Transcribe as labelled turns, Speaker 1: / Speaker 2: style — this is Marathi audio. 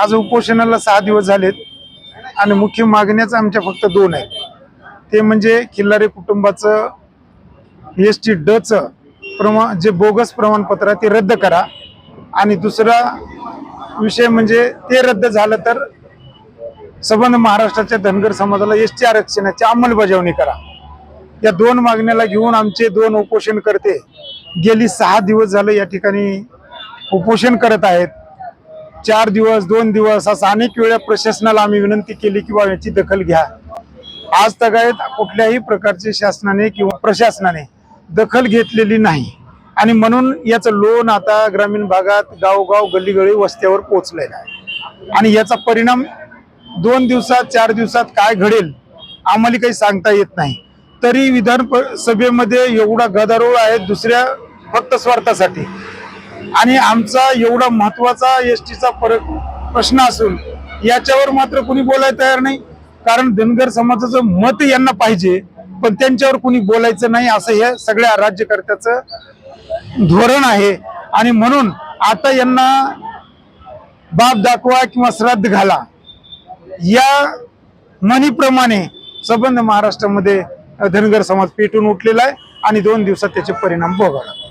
Speaker 1: आज उपोषणाला सहा दिवस झालेत आणि मुख्य मागण्याच आमच्या फक्त दोन आहेत. ते म्हणजे खिल्लारे कुटुंबाचं एस टी डचं प्रमा जे बोगस प्रमाणपत्र आहे ते रद्द करा. आणि दुसरा विषय म्हणजे ते रद्द झालं तर संबंध महाराष्ट्राच्या धनगर समाजाला एस टी आरक्षणाची अंमलबजावणी करा. या दोन मागण्याला घेऊन आमचे दोन उपोषण करते गेली सहा दिवस झालं या ठिकाणी उपोषण करत आहेत. चार दिवस दोन दिवस असं अनेक वेळा प्रशासनाला आम्ही विनंती केली किंवा याची दखल घ्या. आज तगायत कुठल्याही प्रकारचे शासनाने किंवा प्रशासनाने दखल घेतलेली नाही. आणि म्हणून याचं लोन आता ग्रामीण भागात गावगाव गल्लीगळी वस्त्यावर पोहोचलेलं आहे. आणि याचा परिणाम दोन दिवसात चार दिवसात काय घडेल आम्हाला काही सांगता येत नाही. तरी विधान सभेमध्ये एवढा गदारोळ आहे दुसऱ्या फक्त स्वार्थासाठी. आणि आमचा एवढा महत्त्वाचा एस टीचा प्रश्न असून याच्यावर मात्र कुणी बोलायला तयार नाही. कारण धनगर समाजाचं मत यांना पाहिजे पण त्यांच्यावर कुणी बोलायचं नाही असं हे सगळ्या राज्यकर्त्याचं धोरण आहे. आणि म्हणून आता यांना बाप दाखवा किंवा श्राद्ध घाला. या म्हणीप्रमाणे संबंध महाराष्ट्रामध्ये धनगर समाज पेटून उठलेला आहे आणि दोन दिवसात त्याचे परिणाम भोगावे